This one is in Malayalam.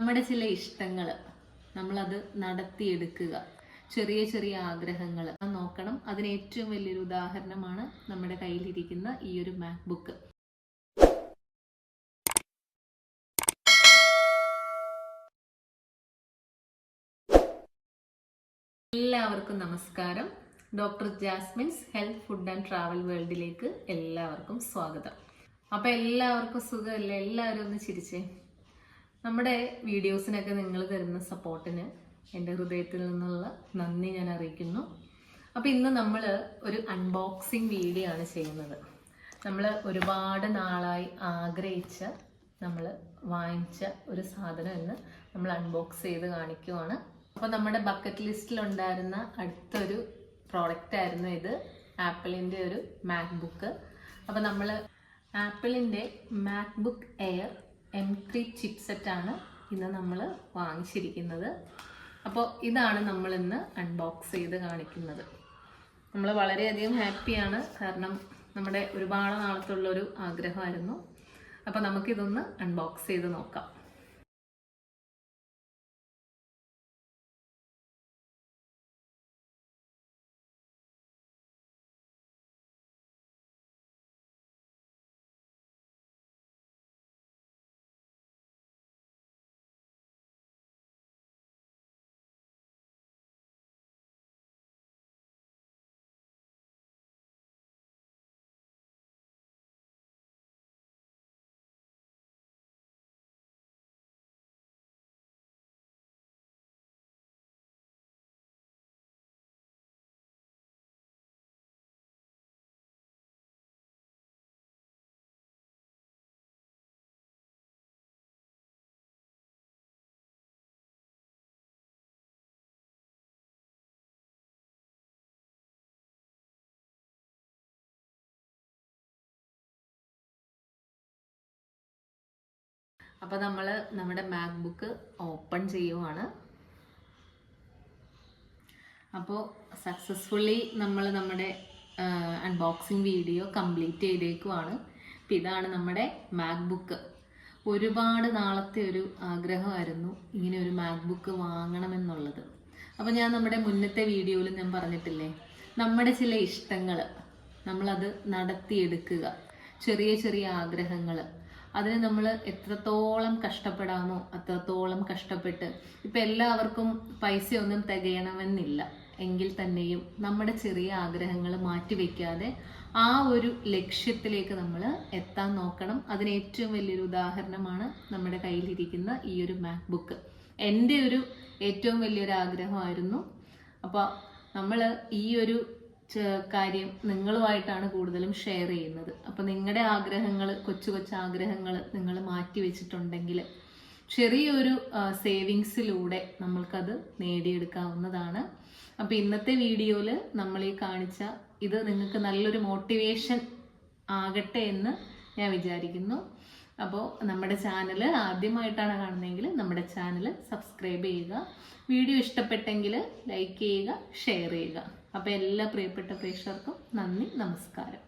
നമ്മുടെ ചില ഇഷ്ടങ്ങൾ നമ്മളത് നടത്തിയെടുക്കുക. ചെറിയ ചെറിയ ആഗ്രഹങ്ങൾ നോക്കണം. അതിന് ഏറ്റവും വലിയൊരു ഉദാഹരണമാണ് നമ്മുടെ കയ്യിലിരിക്കുന്ന ഈ ഒരു മാക്ബുക്ക് എല്ലാവർക്കും നമസ്കാരം. Doctor Jasmin's health food and travel വേൾഡിലേക്ക് എല്ലാവർക്കും സ്വാഗതം. അപ്പോൾ എല്ലാവർക്കും സുഖമല്ലേ? എല്ലാവരും ഒന്ന് ചിരിച്ചേ. നമ്മുടെ വീഡിയോസിനൊക്കെ നിങ്ങൾ തരുന്ന സപ്പോർട്ടിന് എന്റെ ഹൃദയത്തിൽ നിന്നുള്ള നന്ദി ഞാൻ അറിയിക്കുന്നു. അപ്പോൾ ഇന്ന് നമ്മൾ ഒരു അൺബോക്സിങ് വീഡിയോ ആണ് ചെയ്യുന്നത്. നമ്മൾ ഒരുപാട് നാളായി ആഗ്രഹിച്ച നമ്മൾ വാങ്ങിച്ച ഒരു സാധനം ഇന്ന് നമ്മൾ അൺബോക്സ് ചെയ്ത് കാണിക്കുവാണ്. അപ്പോൾ നമ്മുടെ ബക്കറ്റ് ലിസ്റ്റിലുണ്ടായിരുന്ന അടുത്തൊരു പ്രോഡക്റ്റ് ആയിരുന്നു ഇത് ആപ്പിളിന്റെ ഒരു മാക്ബുക്ക് അപ്പോൾ നമ്മൾ ആപ്പിളിന്റെ മാക്ബുക്ക് എയർ എം ടി ചിപ്സെറ്റാണ് ഇന്ന് നമ്മൾ വാങ്ങിച്ചിരിക്കുന്നത്. അപ്പോൾ ഇതാണ് നമ്മൾ ഇന്ന് അൺബോക്സ് ചെയ്ത് കാണിക്കുന്നത്. നമ്മൾ വളരെയധികം ഹാപ്പിയാണ്. കാരണം നമ്മുടെ ഒരുപാട് നാളത്തുള്ളൊരു ആഗ്രഹമായിരുന്നു. അപ്പോൾ നമുക്കിതൊന്ന് അൺബോക്സ് ചെയ്ത് നോക്കാം. അപ്പോൾ നമ്മൾ നമ്മുടെ മാക്ബുക്ക് ഓപ്പൺ ചെയ്യുവാണ്. അപ്പോൾ സക്സസ്ഫുള്ളി നമ്മൾ നമ്മുടെ അൺബോക്സിങ് വീഡിയോ കംപ്ലീറ്റ് ചെയ്തേക്കുവാണ്. അപ്പം ഇതാണ് നമ്മുടെ മാക്ബുക്ക് ഒരുപാട് നാളത്തെ ഒരു ആഗ്രഹമായിരുന്നു ഇങ്ങനെ ഒരു മാക്ബുക്ക് വാങ്ങണമെന്നുള്ളത്. അപ്പോൾ ഞാൻ നമ്മുടെ മുന്നത്തെ വീഡിയോയിൽ ഞാൻ പറഞ്ഞിട്ടില്ലേ നമ്മുടെ ചില ഇഷ്ടങ്ങൾ നമ്മളത് നടത്തിയെടുക്കുക. ചെറിയ ചെറിയ ആഗ്രഹങ്ങൾ അതിന് നമ്മൾ എത്രത്തോളം കഷ്ടപ്പെടാമോ അത്രത്തോളം കഷ്ടപ്പെട്ട് ഇപ്പം എല്ലാവർക്കും പൈസയൊന്നും തികയണമെന്നില്ല. എങ്കിൽ തന്നെയും നമ്മുടെ ചെറിയ ആഗ്രഹങ്ങൾ മാറ്റിവെക്കാതെ ആ ഒരു ലക്ഷ്യത്തിലേക്ക് നമ്മൾ എത്താൻ നോക്കണം. അതിന് ഏറ്റവും വലിയൊരു ഉദാഹരണമാണ് നമ്മുടെ കയ്യിലിരിക്കുന്ന ഈ ഒരു മാക്ബുക്ക് എന്റെ ഒരു ഏറ്റവും വലിയൊരു ആഗ്രഹമായിരുന്നു. അപ്പോൾ നമ്മൾ ഈ ഒരു കാര്യം നിങ്ങളുമായിട്ടാണ് കൂടുതലും ഷെയർ ചെയ്യുന്നത്. അപ്പോൾ നിങ്ങളുടെ ആഗ്രഹങ്ങൾ കൊച്ചു കൊച്ചു ആഗ്രഹങ്ങൾ നിങ്ങൾ മാറ്റി വെച്ചിട്ടുണ്ടെങ്കിൽ ചെറിയൊരു സേവിങ്സിലൂടെ നമ്മൾക്കത് നേടിയെടുക്കാവുന്നതാണ്. അപ്പോൾ ഇന്നത്തെ വീഡിയോയിൽ നമ്മൾ ഈ കാണിച്ച ഇത് നിങ്ങൾക്ക് നല്ലൊരു മോട്ടിവേഷൻ ആകട്ടെ എന്ന് ഞാൻ വിചാരിക്കുന്നു. അപ്പോൾ നമ്മുടെ ചാനൽ ആദ്യമായിട്ടാണ് കാണുന്നതെങ്കിൽ നമ്മുടെ ചാനൽ സബ്സ്ക്രൈബ് ചെയ്യുക. വീഡിയോ ഇഷ്ടപ്പെട്ടെങ്കിൽ ലൈക്ക് ചെയ്യുക ഷെയർ ചെയ്യുക. അപ്പോൾ എല്ലാ പ്രിയപ്പെട്ട പ്രേക്ഷകർക്കും നന്ദി നമസ്കാരം.